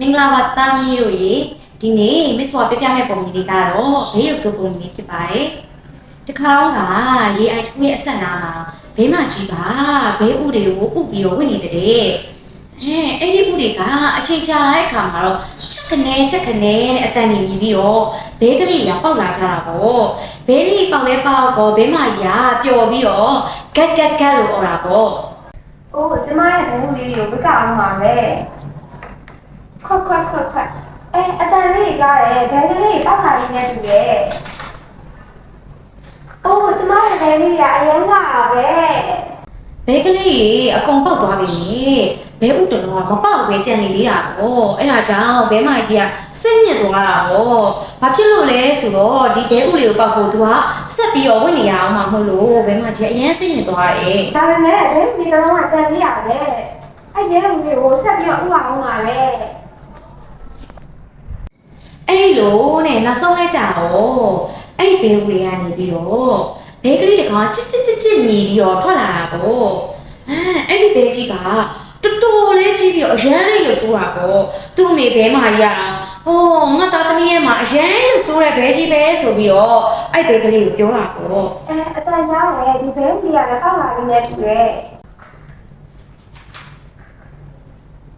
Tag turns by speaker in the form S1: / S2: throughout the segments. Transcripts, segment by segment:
S1: မင်္ဂလာပါတာမီတို့ရေဒီနေ့မစ်ဆွာပြပြမဲ့ပုံကြီးလေးကတော့ဘေးရုပ်ဆိုပုံကြီးဖြစ်ပါတယ်တခါတော့ကရေအိုက်ထူးရဲ့အဆက်နာမှာဘေးမကြီးကဘေးဥတွေကိုဥပြီးတော့ဝင်နေတဲ့တဲ့အဲအဲ့ဒီဥတွေကအချိန်ကြာတဲ့အခါမှာတော့ချက်ကနေချက်ကနေနဲ့အတန်ကြီးမြည်ပြီးတော့ဘေးကလေးကပေါက်လာကြတာပေါ့ဘေးလေးပေါက်လဲပေါက်တော့ဘေးမကြီးကပျော်ပြီးတော့ဂက်ဂက်ဂက်လို့អော်တာပေါ့။
S2: အိုးကျမရဲ့ဘုံလေးကိုဘက်ကအောင်ပါပဲ။ ခွတ်ခွတ်ခွတ်ခွတ်အဲအတန်လေးကြားတယ်ဘယ်ကလေးပောက်ခါလေးနဲ့တူတယ်။အိုးကျမရဲ့ဘယ်လေးကအရင်ကပါပဲ
S1: ဘဲကလေးအကုန်ပေါက်သွားပြီဘဲဥတလုံးကမပေါက်ပဲကြံနေသေးတာပေါ့အဲ့ဒါကြောင့်ဘဲမကြီးကစိတ်ညစ်သွားတာပေါ့ဘာဖြစ်လို့လဲဆိုတော့ဒီဘဲဥလေးကိုပေါက်ဖို့သူကဆက်ပြီးတော့ဝင်နေရအောင်မှမဟုတ်လို့ဘဲမကြီးကအရင်စိတ်ညစ်သွားတယ်။
S2: ဒါပေမဲ့ဘယ်ဒီကတော့ကကြံလေးရပဲ။အဲ့ဒီလိုမျိုးကိုဆက်ပြီးတော့ဥအောင်ပါပဲ
S1: အဲ့ဒီလိုနဲ့နောက်ဆုံးလဲကြတော့အဲ့ဒီဘဲဥလေးကနေပြီးတော့ဘဲကလေးတကောင်ချစ်ချစ်ချစ်ချစ်ညီပြီးတော့ထွက်လာတာပေါ့အဲအဲ့ဒီဘဲကြီးကတော်တော်လေးကြီးပြီးတော့အရန်လေးရုပ်ဆိုးတာပေါ့သူ့အမေဘဲမကြီးကဟိုငါသားသမီးရဲ့မှာအရန်ရုပ်ဆိုးတဲ့ဘဲကြီးပဲဆိုပြီးတော့အဲ့ဘဲကလေးကိုပြောတာပေါ့။
S2: အဲအတန်ကြားတယ်ဒီဘယ်လေးကလည်းပောက်လာလေးနဲ့တူတယ်။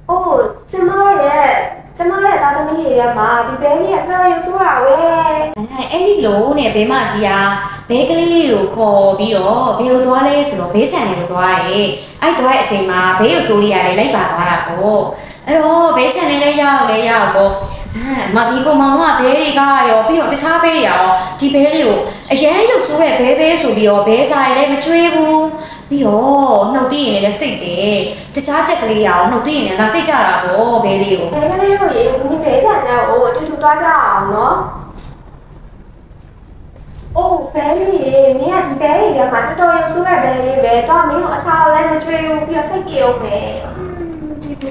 S2: အိုးကျမရဲ့ ကျမရဲ့တာသမီးတွေထဲမှာဒီဘဲလေးကတော်ရုပ်ဆိုးတာပဲ။
S1: အဲအဲ့ဒီလိုနဲ့ဘဲမကြီးကဘဲကလေးလေးကိုခေါ်ပြီးတော့ဘဲကိုသွားလဲဆိုတော့ဘဲဆန်တယ်ကိုသွားတယ်အဲ့သွားတဲ့အချိန်မှာဘဲကိုဆိုးလေးရတယ်လိုက်ပါသွားတာပေါ့အဲ့တော့ဘဲဆန်လေးလည်းရောက်လဲရောက်ပေါ့အဲမဒီကိုမောင်တို့ကဘဲတွေကရောပြီးတော့တခြားဘဲတွေရောဒီဘဲလေးကိုအရန်ရုပ်ဆိုးတဲ့ဘဲဘဲဆိုပြီးတော့ဘဲစားလည်းမကျွေးဘူး ပြီးတော့နှုတ်တည်ရင်လည်းစိတ်တယ်တခြားချက်ကလေးရောနှုတ်တည်ရင်လည်းလာစိတ်ကြတာပေါ့ဘဲလေးကို
S2: ဘယ်ကလေးတို့ရေဒီဘဲချန်တဲ့ကိုအတူတူသွားကြအောင်နော်။အိုးဘဲလေးရေမင်းကဒီဘဲလေးကမှတော်တော်ရုပ်ဆိုးတဲ့ဘဲလေးပဲတော့မင်းကိုအစားလည်းမကျွေးဘူးပြီးတော့စိတ်ကြေအောင်ပဲ။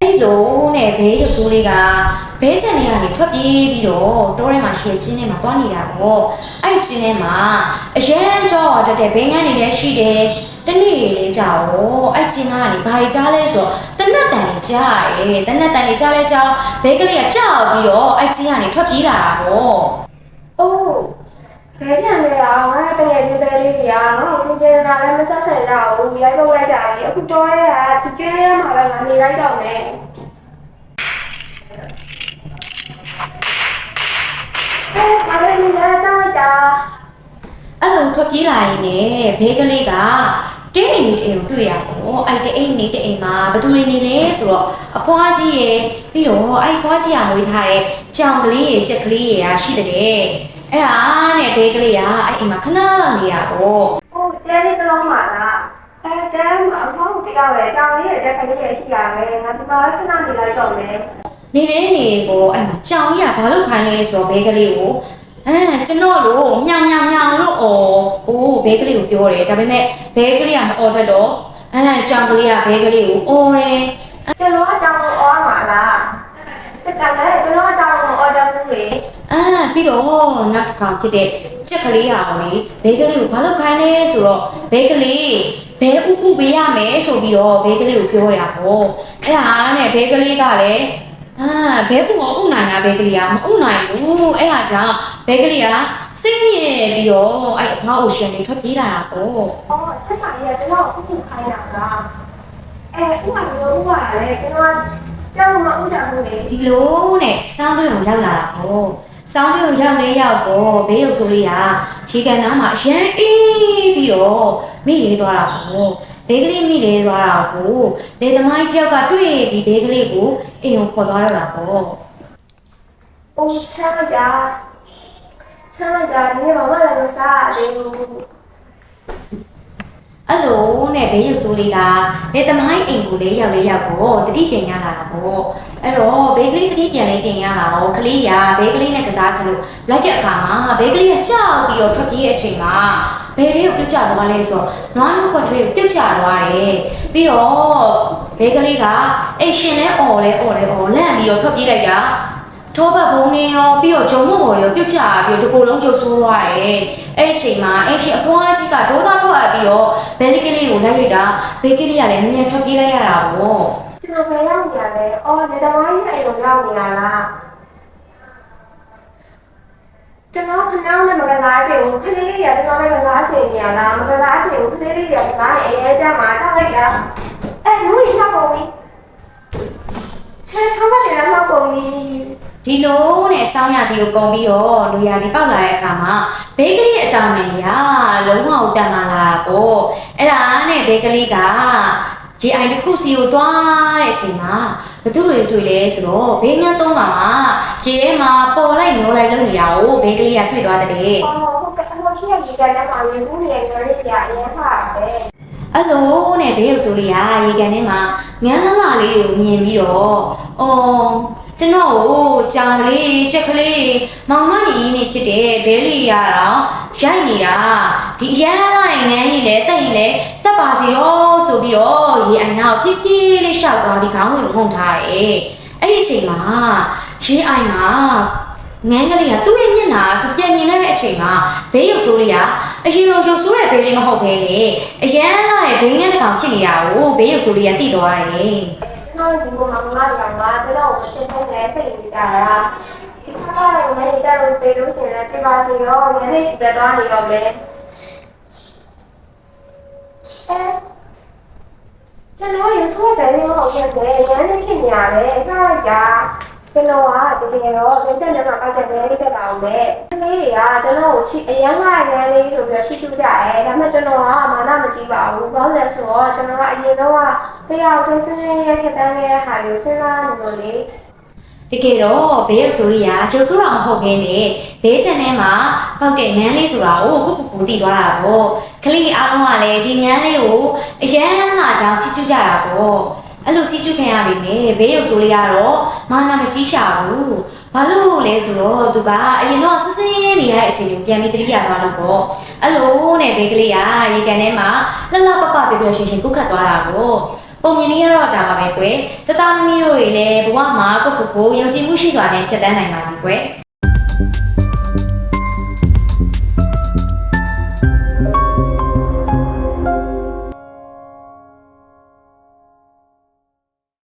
S1: အဲ့လိုနဲ့ဘဲရုပ်ဆိုးလေးကဘဲချန်လေးကနေထွက်ပြေးပြီးတော့တောထဲမှာရှယ်ချင်းထဲမှာတွားနေတာပေါ့အဲ့ချင်းထဲမှာအရန်ကြောတက်တဲ့ဘင်းငန်းတွေလည်းရှိတယ် တနေ့လေးကြာတော့အဲ့ချင်းကနေဘာတွေကြားလဲဆိုတော့တနတ်တန်လေးကြားရဲတနတ်တန်လေးကြားလဲကြားဘဲကလေးကကြောက်ပြီးတော့အဲ့ချင်းကနေထွက်ပြေးလာတာပေါ့
S2: အိုးဘဲချန်လေးကငါတကယ်ချင်းဘဲလေးတွေကငါ့ကိုချင်းချင်းနာလည်းမဆက်ဆံကြဘူးဒီလိုက်ပုတ်လိုက်ကြပြီအခုတော့ရဲကဒီကျွေးလေးမှာလည်းငါနေလိုက်တော့မယ်အဲငါလည်းနေရကြောက်ကြ
S1: အဲ့လိုထွက်ပြေးလာရင်လည်းဘဲကလေးက တင်းနေနေတဲ့အိမ်ကိုတွေ့ရပေါ့အဲ့တဲ့အိမ်နေတဲ့အိမ်မှာဘယ်သူတွေနေလဲဆိုတော့အဖွားကြီးရယ်ပြီးတော့အဲ့ဖွားကြီးကမွေးထားတဲ့ကြောင်ကလေးရယ်ကြက်ကလေးရယ်ရှိတဲ့အဲ့ဒါနဲ့ဘဲကလေးကအဲ့အိမ်မှာခဏလောက်နေရပေါ့
S2: ဟိုတဲလေးတစ်လုံးပါလားအဲတဲမှာအဖောက်တိကပဲအကြောင်းလေးရဲ့ချက်ကလေးရဲ့ရှိရမယ်ငါဒီမှာခဏနေလိုက်တော့မယ်
S1: နေနေနေကိုအဲ့မှာကြောင်ကြီးကဘာလို့ခိုင်းလဲဆိုတော့ဘဲကလေးကို အဲကျွန်တော်တို့မြောင်မြောင်မြောင်လို့အော်ဟိုဘဲကလေးကိုပြောတယ်ဒါပေမဲ့ဘဲကလေးကမအော်တတ်တော့အဲကြောင်ကလေးကဘဲကလေးကိုအော်တယ်
S2: ကျွန်တော်အကြောင်းကိုအော်မှာလားစက်ကလည်းကျွန်တော်အကြောင်းကိုအော်ဒါဘူးလေ
S1: အာပြီးတော့နောက်တစ်ခါဖြစ်တဲ့ကြက်ကလေးဟာလေဘေးကလေးကိုဘာလို့ခိုင်းလဲဆိုတော့ဘေးကလေးဘဲဥဥပေးရမယ်ဆိုပြီးတော့ဘေးကလေးကိုပြောရတာပေါ့အဲ့ဒါနဲ့ဘေးကလေးကလည်းအာဘဲဥမဥနိုင်တာဘေးကလေးကမဥနိုင်ဘူးအဲ့ဒါကြောင့် ဘေးကလေးကစိတ်ညစ်ပြီးတော့အဲ့အဖောက်အိုရှင်တွေထွက်ပြေးလာတာပေါ့
S2: အော်စက်ကလေးကကျွန်တော်အခုခိုင်းတာကအဲဥပါလို့ဥပါလေကျွန်တော်ကျောင်းမှာဥတာဘူးလေ
S1: ဒီလိုနဲ့စောင်းတွင်းကိုရောက်လာတာပေါ့စောင်းတွင်းကိုရောက်နေရောက်တော့ဘေးရုပ်ဆိုးလေးကရေကန်နားမှာအရန်အေးပြီးတော့မိလေးသွားတာပေါ့ဘေးကလေးမိလေးသွားတာကိုလေသမိုင်းတယောက်ကတွေ့ပြီးဘေးကလေးကိုအိမ်ကိုခေါ်သွားတော့တာပေါ့
S2: အိုးချမ်းလိုက်တာ ချမ်းလိုက်တာဒီနေ့ဘာမှလည်းမစားရသေးဘူး
S1: အဲ့လိုနဲ့ဘေးရုပ်ဆိုးလေးကလေသမိုင်းအိမ်ကိုလေးရောက်လေးရောက်တော့တတိပြန်ရလာတာပေါ့အဲ့တော့ဘေးကလေးတတိပြန်လေးတင်ရလာတော့ကလေးကဘေးကလေးနဲ့ကစားချင်လို့လိုက်တဲ့အခါမှာဘေးကလေးကကြောက်ပြီးတော့ထွက်ပြေးတဲ့အချိန်မှာ ဘယ်လေးကိုပြုတ်ကျသွားလဲဆိုတော့နွားလုံးကွက်ထွေးကိုပြုတ်ကျသွားတယ်ပြီးတော့ဘဲကလေးကအိတ်ရှင်လဲអော်လဲអော်လဲអော်လန့်ပြီးတော့ထွက်ပြေးလိုက်တာ ထောပတ်ဘုံနေရောပြီးတော့ဂျုံမုံပေါ်ရောပြုတ်ကျပြီးတော့ဒီကိုယ်လုံးကျုပ်ဆိုးသွားတယ်အဲ့ဒီအချိန်မှာအိတ်ရှင်အပွားကြီးကဒေါသထွက်ပြီးတော့ဘဲလေးကလေးကိုလိုက်ရတာဘဲကလေးကလည်းငငယ်ထွက်ပြေးလိုက်ရတာပေါ့
S2: ကျကျွန်တော်ပဲရောက်နေရတယ်အော်နေသမားကြီးအိမ်ကိုရောက်နေတာလားကျွန်တော်ခဏနဲ့မကစားချင်ဘူးခလေးလေးကကျွန်တော်လည်းကစားချင်နေရလားမကစားချင်ဘူးခလေးလေးကကစားရင်အဲကြမှာကြောက်လိုက်တာအဲလူကြီးရောက်ကုန်ပြီဟဲ့ထောက်ပါတယ်လောက်ကုန်ပြီ
S1: ဒီလိုနဲ့အဆောင်ရသည်ကိုကုန်ပြီးတော့လူရသည်ပေါက်လာတဲ့အခါမှာဘေးကလေးအတောင်မန်ကြီးဟာလုံးဝတန်မာလာတာပေါ့အဲ့ဒါနဲ့ဘေးကလေးက GI တစ်ခုစီကိုသွားတဲ့အချိန်မှာဘသူတွေတွေ့လဲဆိုတော့ဘေးငန်းသုံးပါမှာရေထဲမှာပေါ်လိုက်မျိုးလိုက်လုံနေတာကိုဘေးကလေးကတွေ့သွားတဲ့
S2: အော်ဟုတ်ကဲ့အမရှိရဒီကနေ့မှာရေဘူးနေရလေးကြီးအရင်ဖာပဲ
S1: အဲ့လိုနဲ့ဘေးရုပ်ဆိုးလေးကရေကန်ထဲမှာငန်းလလာလေးကိုမြင်ပြီးတော့အော် ကျွန်တော်ကိုကြောင်ကလေးချက်ကလေးမောင်မနီနေဖြစ်တဲ့ဘဲလေးရတော့ရိုက်နေတာဒီအရန်လာတဲ့ငန်းကြီးလဲတက်ရင်လဲတက်ပါစီတော့ဆိုပြီးတော့ရေအိုင်နာကိုဖြည်းဖြည်းလေးရှောက်သွားပြီးခေါင်းကိုငုံထားတယ်အဲ့ဒီအချိန်မှာရေအိုင်မှာငန်းကလေးကသူ့ရဲ့မျက်နှာသူပြန်မြင်လိုက်တဲ့အချိန်မှာဘေးရုပ်ဆိုးလေးကအရင်လိုရုပ်ဆိုးတဲ့ဘေးလေးမဟုတ်ဘဲလေအရန်လာတဲ့ဘေးငန်းတစ်ကောင်ဖြစ်နေတာကိုဘေးရုပ်ဆိုးလေးကသိသွားတယ်
S2: ကျွန်တော်ဒီကမှာငါရောင်ကကျွန်တော်ကိုရှင်းထုတ်နေစိတ်နေကြတာဒီခါကတော့မင်းတက်လို့သေလို့ရှိရင်ပြပါစီရောညနေစီတက်သွားနေတော့မယ်အဲကျွန်တော်ရေဆိုးတယ်လို့ဟုတ်ရဲ့ညနေဖြစ်နေရတယ်ခါလိုက် ကြကျွန်တော်ကတကယ်တော့လက်ချက်နဲ့မှပတ်သက်နေလေးတက်တာအောင်ပဲကလေးတွေကကျွန်တော်ကိုချီအရန်ကရန်လေးဆိုပြီးချီတူကြတယ်ဒါပေမဲ့ကျွန်တော်ကမာနမကြည့်ပါဘူးဘာလို့လဲဆိုတော့ကျွန်တော်ကအရင်တော့ကတရားသွင်းစင်းရခက်တန်းနေတဲ့ဟာကိုစဉ်းစားနေလို့လေ
S1: တကယ်တော့ဘေးရုပ်ဆိုးလေးကရုပ်ဆိုးတာမဟုတ်ဘဲနဲ့ဘေးချန်ထဲမှာပေါက်တဲ့ငန်းလေးဆိုတာကိုကိုကိုကိုသိသွားတာပေါ့ကလေးအားလုံးကလည်းဒီငန်းလေးကိုအရန်လာကြောင်းချီကျူးကြတာပေါ့ အဲ့လိုချီကျူးခံရပြီမေဘေးရုပ်ဆိုးလေးကတော့မာနာမကြီးရှာဘူးဘာလို့လဲဆိုတော့သူကအရင်တော့ဆင်းဆင်းရဲနေရတဲ့အချိန်ကိုပြန်ပြီးသတိရသွားလို့ပေါ့အဲ့လိုနဲ့ဘေးကလေးကရေကန်ထဲမှာလှလှပပပျော်ပျော်ရွှင်ရွှင်ကုတ်ခတ်သွားတာပေါ့ပုံမြင်လေးကတော့ဒါပါပဲကွယ်တသားမမီတို့တွေလည်းဘဝမှာကိုကိုကိုယုံကြည်မှုရှိစွာနဲ့ဖြတ်တန်းနိုင်ပါစီကွယ်